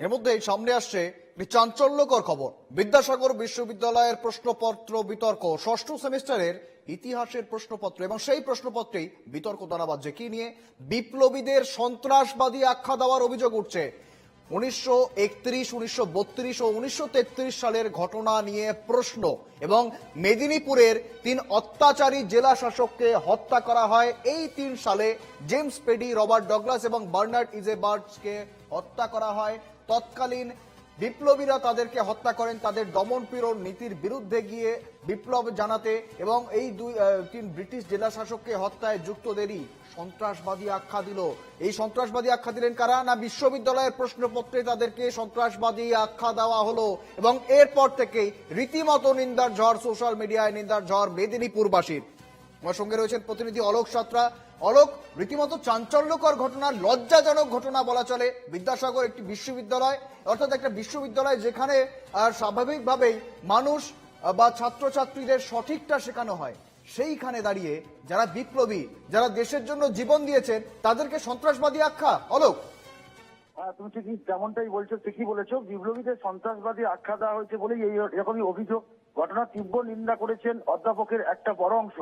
এর মধ্যে সামনে আসছে চাঞ্চল্যকর খবর। বিদ্যাসাগর বিশ্ববিদ্যালয়ের প্রশ্নপত্র বিতর্ক ষষ্ঠ সেমিস্টারের ইতিহাসের প্রশ্নপত্র এবং সেই প্রশ্নপত্রেই বিতর্ক দাঁড়াবাজছে কি নিয়ে? বিপ্লবীদের সন্ত্রাসবাদী আখ্যা দেওয়ার অভিযোগ উঠছে। উনিশশো একত্রিশ, উনিশশো বত্রিশ ও উনিশশো তেত্রিশ সালের ঘটনা নিয়ে প্রশ্ন এবং মেদিনীপুরের তিন অত্যাচারী জেলা শাসককে হত্যা করা হয়। এই তিন সালে জেমস পেডি, রবার্ট ডগলাস এবং বার্নার্ড ইজেবার্টসকে হত্যা করা হয়। তৎকালীন বিপ্লবীরা তাদেরকে হত্যা করেন, তাদের দমন পীড়ন নীতির বিরুদ্ধে গিয়ে বিপ্লব জানাতে এবং এই দুই তিন ব্রিটিশ জেলা শাসককে হত্যায় যুক্তদেরই সন্ত্রাসবাদী আখ্যা দিল। এই সন্ত্রাসবাদী আখ্যা দিলেন কারা? না, বিশ্ববিদ্যালয়ের প্রশ্নপত্রে তাদেরকে সন্ত্রাসবাদী আখ্যা দেওয়া হলো এবং এরপর থেকেই রীতিমতো নিন্দার ঝড়, সোশ্যাল মিডিয়ায় নিন্দার ঝড় মেদিনীপুরবাসীর। আমার সঙ্গে রয়েছেন প্রতিনিধি অলোক সাত্রা। অলোক, রীতিমতো চাঞ্চল্যকর ঘটনা, লজ্জাজনক ঘটনা বলা চলে। বিদ্যাসাগর একটি বিশ্ববিদ্যালয়, অর্থাৎ একটা বিশ্ববিদ্যালয় যেখানে স্বাভাবিকভাবেই মানুষ বা ছাত্রছাত্রীদের সঠিকটা শেখানো হয়। সেইখানে দাঁড়িয়ে যারা বিপ্লবী, যারা দেশের জন্য জীবন দিয়েছেন, তাদেরকে সন্ত্রাসবাদী আখ্যা। অলোক। হ্যাঁ তুমি ঠিকই যেমনটাই বলছো, ঠিকই বলেছ। বিপ্লবীদের সন্ত্রাসবাদী আখ্যা দেওয়া হয়েছে বলেই এই এরকমই অভিযোগ। ঘটনা তীব্র নিন্দা করেছেন অধ্যাপকের একটা বড় অংশ।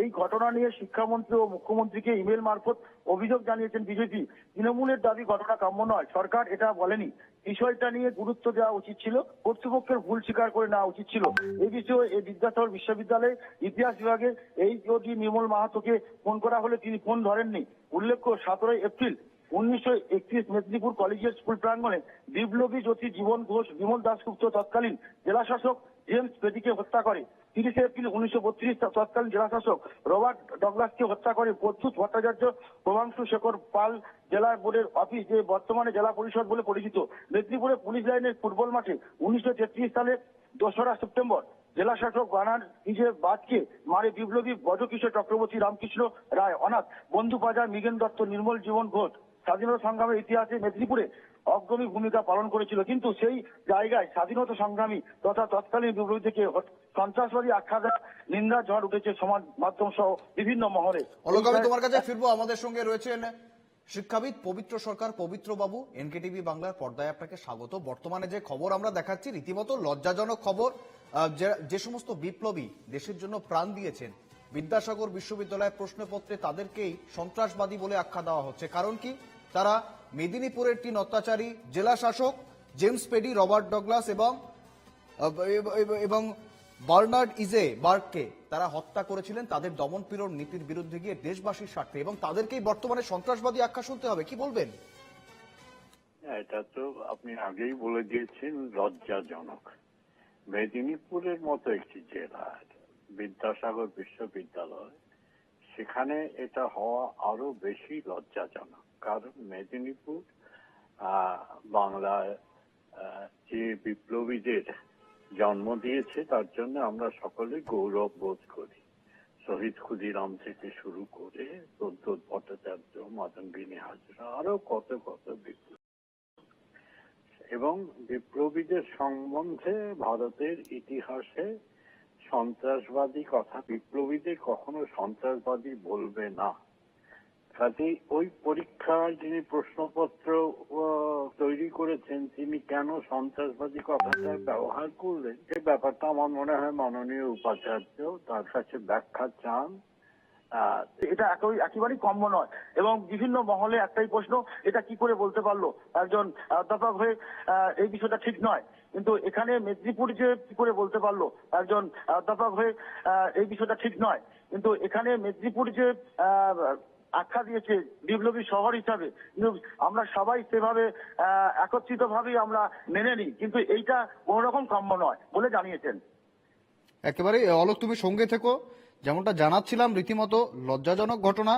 এই ঘটনা নিয়ে শিক্ষামন্ত্রী ও মুখ্যমন্ত্রীকে ইমেল মারফত অভিযোগ জানিয়েছেন বিজেপি। তৃণমূলের দাবি ঘটনা কাম্য নয়। সরকার এটা বলেনি। বিষয়টা নিয়ে গুরুত্ব দেওয়া উচিত ছিল। কর্তৃপক্ষের ভুল স্বীকার করে নেওয়া উচিত ছিল। এই বিষয়ে এই বিদ্যাসাগর বিশ্ববিদ্যালয়ে ইতিহাস বিভাগে এই যদি নির্মল মাহাতোকে ফোন করা হলে তিনি ফোন ধরেননি। উল্লেখ্য, সতেরোই এপ্রিল উনিশশো একত্রিশ মেদিনীপুর কলেজিয়েট স্কুল প্রাঙ্গণে বিপ্লবী জ্যোতি জীবন ঘোষ, বিমল দাসগুপ্ত তৎকালীন জেলা শাসক জেমস পেটিকে হত্যা করে। তিরিশে এপ্রিল উনিশশো বত্রিশ তৎকালীন জেলা শাসক রবার্ট ডগলাসকে হত্যা করে প্রত্যুষ ভট্টাচার্য প্রভাংশু শেখর পাল জেলা বোর্ডের অফিস, যে বর্তমানে জেলা পরিষদ বলে পরিচিত। মেদিনীপুরে পুলিশ লাইনের ফুটবল মাঠে উনিশশো তেত্রিশ সালে দোসরা সেপ্টেম্বর জেলা শাসক বানার নিজের বাদকে মারে বিপ্লবী বজকিশোর চক্রবর্তী রামকৃষ্ণ রায়। অনাথ বন্ধু বাজার মৃগেন দত্ত নির্মল জীবন ঘোষ স্বাধীনতা সংগ্রামের ইতিহাসে মেদিনীপুরে অগ্রণী ভূমিকা পালন করেছিল। কিন্তু সেই জায়গায় স্বাধীনতা সংগ্রামী তথা তৎকালীন বিপ্লবী থেকে সন্ত্রাসবাদী আখ্যা নিন্দা ঝড় উঠেছে সমাজ মাধ্যম সহ বিভিন্ন মহলে। অলোক আমি তোমার কাছে ফিরবো। আমাদের সঙ্গে রয়েছেন শিক্ষাবিদ পবিত্র সরকার পবিত্র বাবু এনকেটিভি বাংলার পর্দায় আপনাকে স্বাগত। বর্তমানে যে খবর আমরা দেখাচ্ছি রীতিমতো লজ্জাজনক খবর যে- যে সমস্ত বিপ্লবী দেশের জন্য প্রাণ দিয়েছেন বিদ্যাসাগর বিশ্ববিদ্যালয়ের প্রশ্নপত্রে তাদেরকেই সন্ত্রাসবাদী বলে আখ্যা দেওয়া হচ্ছে। কারণ কি? তারা মেদিনীপুরের তিন অত্যাচারী জেলা শাসক জেমস পেডি রবার্ট ডগলাস এবং এবং বার্নার্ড ইজে বার্ককে তারা হত্যা করেছিলেন, তাদের দমন পীড়ন নীতির বিরুদ্ধে গিয়ে দেশবাসীর স্বার্থে এবং তাদেরকেই বর্তমানে সন্ত্রাসবাদী আখ্যা শুনতে হবে। কি বলবেন? এটা তো আপনি আগেই বলে দিয়েছেন, লজ্জাজনক। মেদিনীপুরের মতো একটি জেলা, বিদ্যাসাগর বিশ্ববিদ্যালয়, সেখানে এটা হওয়া আরও বেশি লজ্জাজনক। কারণ মেদিনীপুর বাংলায় যে বিপ্লবীদের জন্ম দিয়েছে, তার জন্য আমরা সকলে গৌরব বোধ করি। শহীদ ক্ষুদিরাম থেকে শুরু করে প্রদ্যোৎ ভট্টাচার্য মাতঙ্গিনী হাজরা আরও কত কত বিপ্লবী। এবং বিপ্লবীদের সম্বন্ধে ভারতের ইতিহাসে সন্ত্রাসবাদী কথা বিপ্লবীদের কখনো সন্ত্রাসবাদী বলবে না। কাজে ওই পরীক্ষায় যিনি প্রশ্নপত্র তৈরি করেছেন, তিনি কেন সন্ত্রাসবাদী কথাটা ব্যবহার করলেন? সে ব্যাপারটা আমার মনে হয় মাননীয় উপাচার্য তার কাছে ব্যাখ্যা চান। এটা একই একেবারেই কম্য নয়। এবং বিভিন্ন মহলে একটাই প্রশ্ন, এটা কি করে বলতে পারল? একজন অধ্যাপক হয়ে এই বিষয়টা ঠিক নয়। কিন্তু এখানে মেদিনীপুর যে কি করে বলতে পারল? একজন অধ্যাপক হয়ে এই বিষয়টা ঠিক নয়। কিন্তু এখানে মেদিনীপুর যে আখ্যা দিয়েছে বিপ্লবী শহর হিসাবে। আমরা সবাই সেভাবে একত্রিত ভাবেই আমরা মেনে নিই। কিন্তু এইটা কোন রকম কাম্য নয় বলে জানিয়েছেন। একেবারে অলোক, তুমি সঙ্গে থেকো। যেমনটা জানাচ্ছিলাম রীতিমতো, লজ্জাজনক ঘটনা।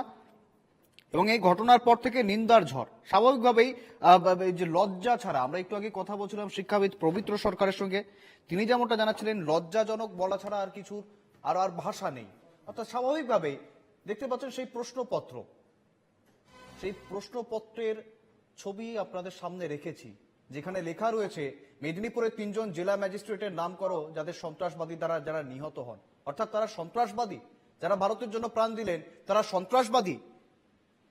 এবং এই ঘটনার পর থেকে নিন্দার ঝড়। স্বাভাবিকভাবেই যে লজ্জা ছাড়া, আমরা একটু আগে কথা বলছিলাম শিক্ষাবিদ পবিত্র সরকারের সঙ্গে। তিনি যেমনটা জানাচ্ছিলেন, লজ্জাজনক বলা ছাড়া আর কিছু আর আর ভাষা নেই। অর্থাৎ স্বাভাবিকভাবেই, দেখতে পাচ্ছেন সেই প্রশ্নপত্র। সেই প্রশ্নপত্রের ছবি আপনাদের সামনে রেখেছি, যেখানে লেখা রয়েছে, মেদিনীপুরের তিনজন জেলা ম্যাজিস্ট্রেটের নাম করো, যাদের সন্ত্রাসবাদী দ্বারা যারা নিহত হন। অর্থাৎ তারা সন্ত্রাসবাদী, যারা ভারতের জন্য প্রাণ দিলেন, তারা সন্ত্রাসবাদী।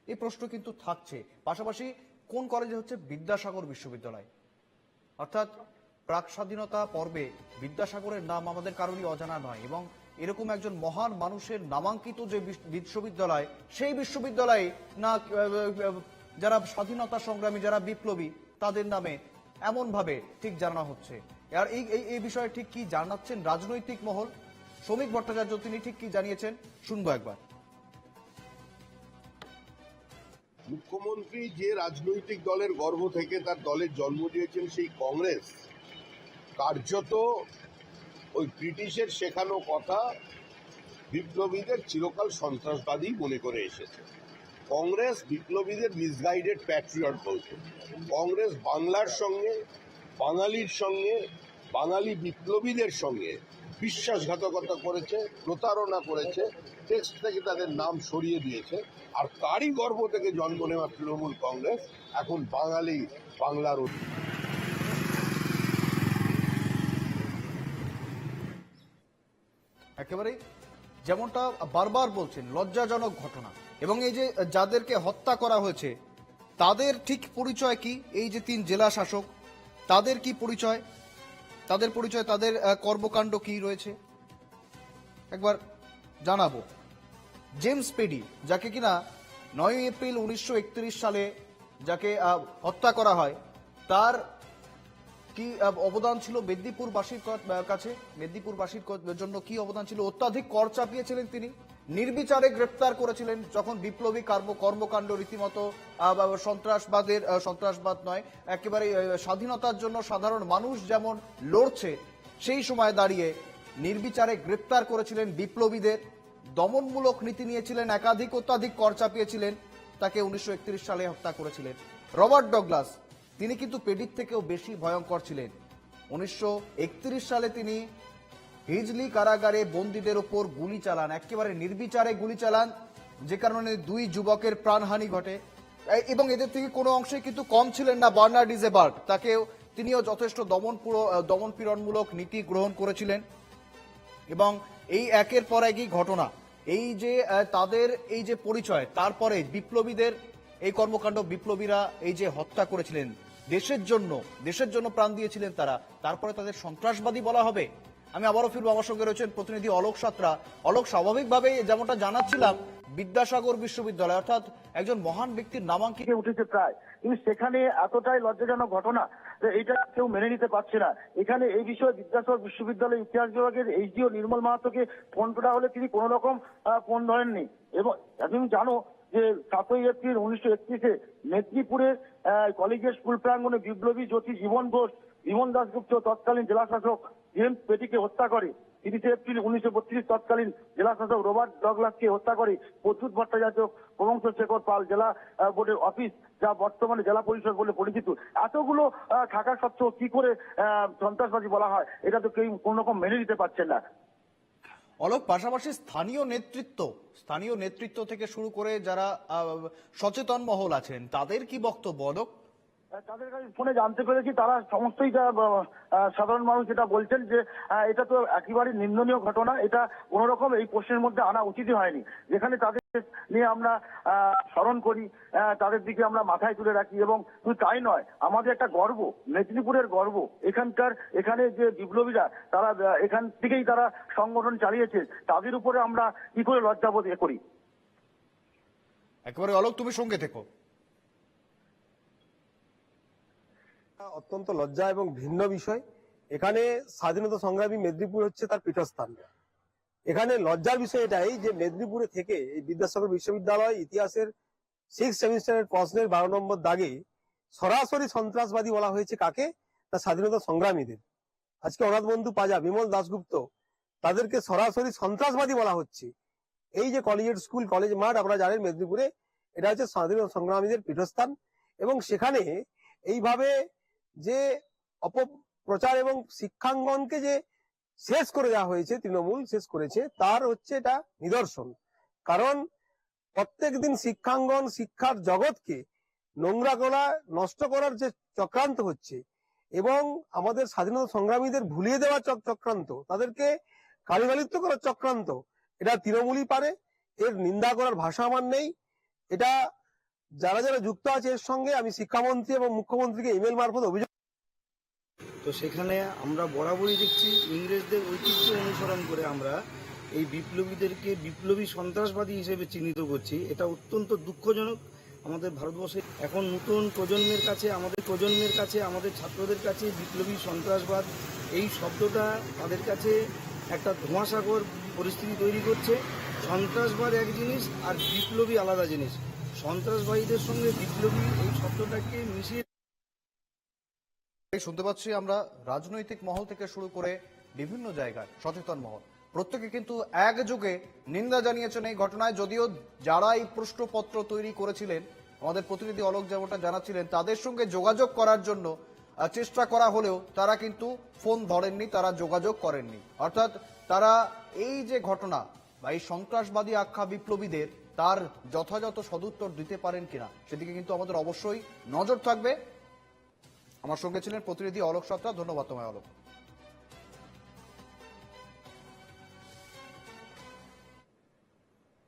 এই প্রশ্ন কিন্তু থাকছে। পাশাপাশি কোন কলেজে হচ্ছে? বিদ্যাসাগর বিশ্ববিদ্যালয়। অর্থাৎ প্রাক স্বাধীনতা পর্বে বিদ্যাসাগরের নাম আমাদের কারোরই অজানা নয়, এবং এরকম একজন মহান মানুষের নামাঙ্কিত যে বিশ্ববিদ্যালয়, সেই বিশ্ববিদ্যালয়ে না যারা স্বাধীনতা সংগ্রামী, যারা বিপ্লবী, তাদের নামে এমন ভাবে ঠিক জানানো হচ্ছে। আর এই- এই বিষয়ে ঠিক কি জানাচ্ছেন রাজনৈতিক মহল? শ্রমিক ভট্টাচার্য, তিনি ঠিক কি জানিয়েছেন? শুনব একবার। মুখ্যমন্ত্রী যে রাজনৈতিক দলের গর্ভ থেকে তার দলের জন্ম দিয়েছেন সেই কংগ্রেস, কার্যত ওই ব্রিটিশের শেখানো কথা বিপ্লবীদের চিরকাল সন্ত্রাসবাদী মনে করে এসেছে। কংগ্রেস বিপ্লবীদের মিসগাইডেড প্যাট্রিয়ট বলতো কংগ্রেস বাংলার সঙ্গে, বাঙালির সঙ্গে, বাঙালি বিপ্লবীদের সঙ্গে বিশ্বাসঘাতকতা করেছে, প্রতারণা করেছে টেক্সট থেকে তাদের নাম সরিয়ে দিয়েছে, আর তারই গর্ভ থেকে জন্ম নেওয়া তৃণমূল কংগ্রেস এখন বাঙালি বাংলার অধি- একেবারে যেমনটা বারবার বলছেন, লজ্জাজনক ঘটনা। এবং এই যে যাদেরকে হত্যা করা হয়েছে, তাদের ঠিক পরিচয় কি? এই যে তিন জেলা শাসক, তাদের কি পরিচয়? তাদের পরিচয়, তাদের কর্মকাণ্ড কি রয়েছে? একবার জানাব। জেমস পেডি, যাকে কিনা নয় এপ্রিল উনিশশো একত্রিশ সালে যাকে হত্যা করা হয়, তার কি অবদান ছিল মেদিনীপুরবাসীর কাছে? মেদিনীপুরবাসীর জন্য কি অবদান ছিল? অত্যাধিক কর চাপিয়েছিলেন তিনি। নির্বিচারে গ্রেপ্তার করেছিলেন যখন বিপ্লবী কর্ম, কর্মকাণ্ড রীতিমতো সন্ত্রাসবাদের সন্ত্রাসবাদ নয়, একেবারে স্বাধীনতার জন্য সাধারণ মানুষ যেমন লড়ছে, সেই সময় দাঁড়িয়ে নির্বিচারে গ্রেপ্তার করেছিলেন বিপ্লবীদের। দমনমূলক নীতি নিয়েছিলেন, একাধিক অত্যাধিক কর চাপিয়েছিলেন, তাকে উনিশশো একত্রিশ সালে হত্যা করেছিলেন। রবার্ট ডগলাস তিনি কিন্তু পেডির থেকেও বেশি ভয়ঙ্কর ছিলেন। উনিশশো একত্রিশ সালে তিনি হিজলি কারাগারে বন্দীদের ওপর গুলি চালান, একেবারে নির্বিচারে গুলি চালান, যে কারণে দুই যুবকের প্রাণহানি ঘটে। এবং এদের থেকে কোনো অংশে কিন্তু কম ছিলেন না বার্নার্ড ডিজেবার্ট তাকেও তিনিও যথেষ্ট দমন দমন পীড়নমূলক নীতি গ্রহণ করেছিলেন। এবং এই একের পর একই ঘটনা। এই যে তাদের এই যে পরিচয়, তারপরে বিপ্লবীদের, এই কর্মকাণ্ড বিপ্লবীরা এই যে হত্যা করেছিলেন দেশের জন্য দেশের জন্য প্রাণ দিয়েছিলেন তারা। তারপরে তাদের সন্ত্রাসবাদী বলা হবে। আমি আবারও ফিরবো আমার সঙ্গে রয়েছেন প্রতিনিধি অলোক সাত্রা। অলোক স্বাভাবিকভাবে যেমনটা জানাচ্ছিলাম, বিদ্যাসাগর বিশ্ববিদ্যালয়, অর্থাৎ একজন মহান ব্যক্তির নামাঙ্কিত উঠেছে প্রায়। কিন্তু সেখানে এতটাই লজ্জাজনক ঘটনা যে এটা কেউ মেনে নিতে পারছে না। এখানে এই বিষয়ে বিদ্যাসাগর বিশ্ববিদ্যালয়ের ইতিহাস বিভাগের এইচডিও নির্মল মাহাতোকে ফোন করা হলে তিনি কোনো রকম ফোন ধরেননি। এবং, তুমি জানো যে সাতই এপ্রিল উনিশশো একত্রিশে মেদিনীপুরের আহ, কলেজের স্কুল প্রাঙ্গণে বিপ্লবী জ্যোতি জীবন ঘোষ জীবন দাসগুপ্ত তৎকালীন জেলা শাসক জেমস পেটিকে হত্যা করে। তিরিশে এপ্রিল উনিশশো বত্রিশ তৎকালীন জেলা শাসক রবার্ট ডগলাসকে হত্যা করে প্রচুর ভট্টাচার্য প্রবংশ শেখর পাল জেলা বোর্ডের অফিস যা বর্তমানে জেলা পরিষদ বলে পরিচিত। এতগুলো থাকা সত্ত্বেও কি করে সন্ত্রাসবাদী বলা হয়? এটা তো কেউ কোন রকম মেনে নিতে পারছেন না। অলোক পাশাপাশি স্থানীয় নেতৃত্ব স্থানীয় নেতৃত্ব থেকে শুরু করে যারা সচেতন মহল আছেন, তাদের কি বক্তব্য? অলোক তাদের কাছে ফোনে জানতে পেরেছি, তারা সমস্তই সাধারণ মানুষ যেটা বলছেন যে এটা তো একেবারে নিন্দনীয় ঘটনা, এটা কোন রকম এই প্রশ্নের মধ্যে আনা উচিতই হয়নি। যেখানে তাদের নিয়ে আমরা স্মরণ করি তাদের দিকে আমরা মাথায় তুলে রাখি, এবং শুধু তাই নয়, আমাদের একটা গর্ব, মেদিনীপুরের গর্ব, এখানকার, এখানে যে বিপ্লবীরা, তারা এখান থেকেই তারা সংগঠন চালিয়েছে, তাদের উপরে আমরা কি করে লজ্জাবোধ করি? একেবারে অলোক, তুমি সঙ্গে থেকো। অত্যন্ত লজ্জা এবং ভিন্ন বিষয়। এখানে স্বাধীনতা সংগ্রামী মেদিনীপুর হচ্ছে তার পীঠস্থান। এখানে লজ্জার বিষয় এটাই যে মেদিনীপুরে থেকে এই বিদ্যাসাগর বিশ্ববিদ্যালয় ইতিহাসের সিক্স সেমিস্টারের প্রশ্নের বারো নম্বর দাগে সরাসরি সন্ত্রাসবাদী বলা হয়েছে কাকে? তা স্বাধীনতা সংগ্রামীদের। আজকে অনাথ বন্ধু পাজা বিমল দাশগুপ্ত, তাদেরকে সরাসরি সন্ত্রাসবাদী বলা হচ্ছে। এই যে কলেজের স্কুল, কলেজ মাঠ আপনারা জানেন মেদিনীপুরে, এটা হচ্ছে স্বাধীনতা সংগ্রামীদের পীঠস্থান এবং সেখানে এইভাবে যে অপপ্রচার এবং শিক্ষাঙ্গনকে যে শেষ করে দেওয়া হয়েছে, তৃণমূল শেষ করেছে, তার হচ্ছে এটা নিদর্শন। কারণ প্রত্যেকদিন শিক্ষাঙ্গন, শিক্ষার জগৎকে নোংরা করা, নষ্ট করার যে চক্রান্ত হচ্ছে এবং আমাদের স্বাধীনতা সংগ্রামীদের ভুলিয়ে দেওয়ার চক- চক্রান্ত, তাদেরকে কালিগালিত্ব করার চক্রান্ত, এটা তৃণমূলই পারে, এর নিন্দা করার ভাষা আমার নেই। এটা যারা যারা যুক্ত আছে এর সঙ্গে আমি শিক্ষামন্ত্রী এবং মুখ্যমন্ত্রীকে ইমেল মারফত অভিযোগ তো সেখানে আমরা বরাবরই দেখছি ইংরেজদের ঐতিহ্য অনুসরণ করে আমরা এই বিপ্লবীদেরকে বিপ্লবী সন্ত্রাসবাদী হিসেবে চিহ্নিত করছি। এটা অত্যন্ত দুঃখজনক। আমাদের ভারতবর্ষে এখন নতুন প্রজন্মের কাছে, আমাদের প্রজন্মের কাছে, আমাদের ছাত্রদের কাছে বিপ্লবী সন্ত্রাসবাদ, এই শব্দটা তাদের কাছে একটা ধোঁয়াসাগর পরিস্থিতি তৈরি করছে। সন্ত্রাসবাদ এক জিনিস আর বিপ্লবী আলাদা জিনিস। সন্ত্রাসবাদীদের সঙ্গে বিপ্লবী এই শব্দটাকে মিশিয়ে এই শুনতে পাচ্ছি আমরা রাজনৈতিক মহল থেকে শুরু করে বিভিন্ন জায়গায় সচেতন মহল। প্রত্যেকে কিন্তু একযোগে নিন্দা জানিয়েছেন এই ঘটনায়, যদিও যারা এই প্রশ্নপত্র তৈরি করেছিলেন, আমাদের প্রতিনিধি অলোক যেমনটা জানাচ্ছিলেন, তাদের সঙ্গে যোগাযোগ করার জন্য চেষ্টা করা হলেও তারা কিন্তু ফোন ধরেননি, তারা যোগাযোগ করেননি। অর্থাৎ তারা এই যে ঘটনা বা এই সন্ত্রাসবাদী আখ্যা বিপ্লবীদের তার যথাযথ সদুত্তর দিতে পারেন কিনা, সেদিকে কিন্তু আমাদের অবশ্যই নজর থাকবে। আমার সঙ্গে ছিলেন প্রতিনিধি অলোক সত্তা ধন্যবাদ তোমায় অলোক।